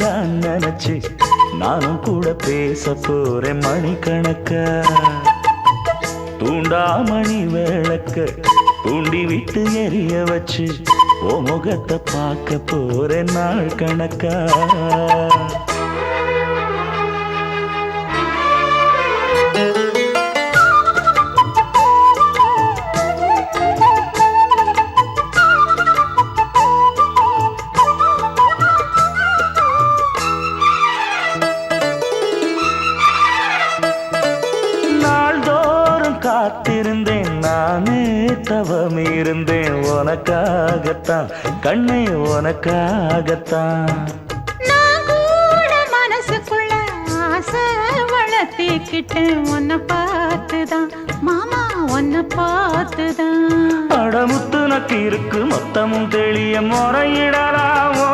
தொண்டையில நினைச்சு நானும் கூட பேச போறேன் மணிக்கணக்க. தூண்டாமணி விளக்க தூண்டி விட்டு எரிய வச்சு ஓ முகத்தை பார்க்க போறேன் நாள் கணக்கா. நாள்தோறும் காத்திருந்தேன் நானே தவம் இருந்தேன் உனக்காகத்தான் கண்ணே உனக்காகத்தான். மனசுக்குள்ள ஆசை வளர்த்திக்கிட்டேன் உன்னை பார்த்துதான் மாமா உன்னை பார்த்துதான். அடமுத்து நக்கு இருக்கு மொத்தமும் தெளிய முறையிடலாமோ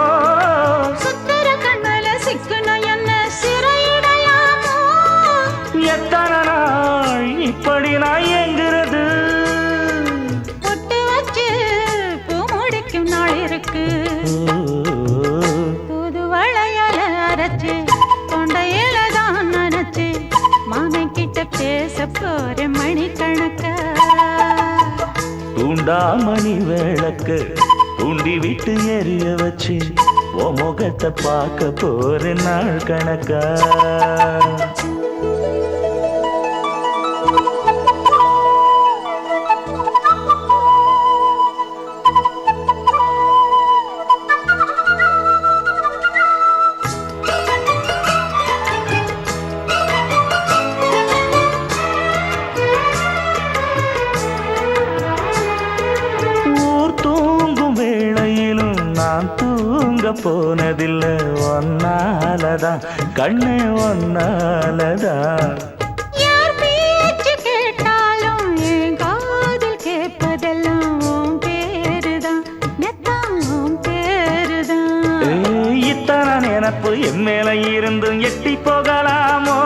இருக்கு. தூது வளையல அரைச்சு தொண்டையில தான் நினைச்சு மாமன் கிட்ட பேச போற மணிக்கணக்கா. தூண்டாமணி விளக்கு தூண்டி விட்டு எரிய வச்சு ஓ முகத்தை பார்க்க போற நாள் கணக்கா. தூங்க போனதில்லை ஒன்னாலதான் கண்ணே ஒன்னாலதான் நினப்பு என் மேல இருந்தும் எட்டி போகலாமோ?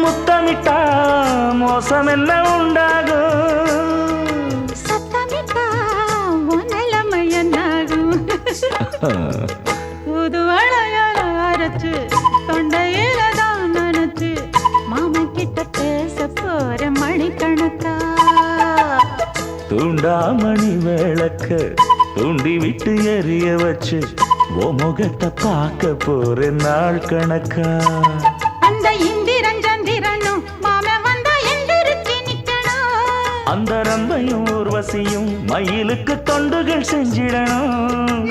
முத்தமிட்டா மோசம் என்ன உண்டாகும்? புது வளையல அரைச்சு தொண்டையில தான் நினைச்சு மாமன் கிட்ட பேச போற மணிக்கணக்கா? தூண்டாமணி விளக்க தூண்டி விட்டு எரிய வச்சு ஓ முகத்தை பார்க்க போற நாள் கணக்கா? அந்த இந்திரன் சந்திரனும் மாமன் வந்தா எந்திரிச்சு நிக்கணும். அந்த ரம்பையும் ஊர்வசியும் மயிலுக்கு தொண்டுகள் செஞ்சிடணும்.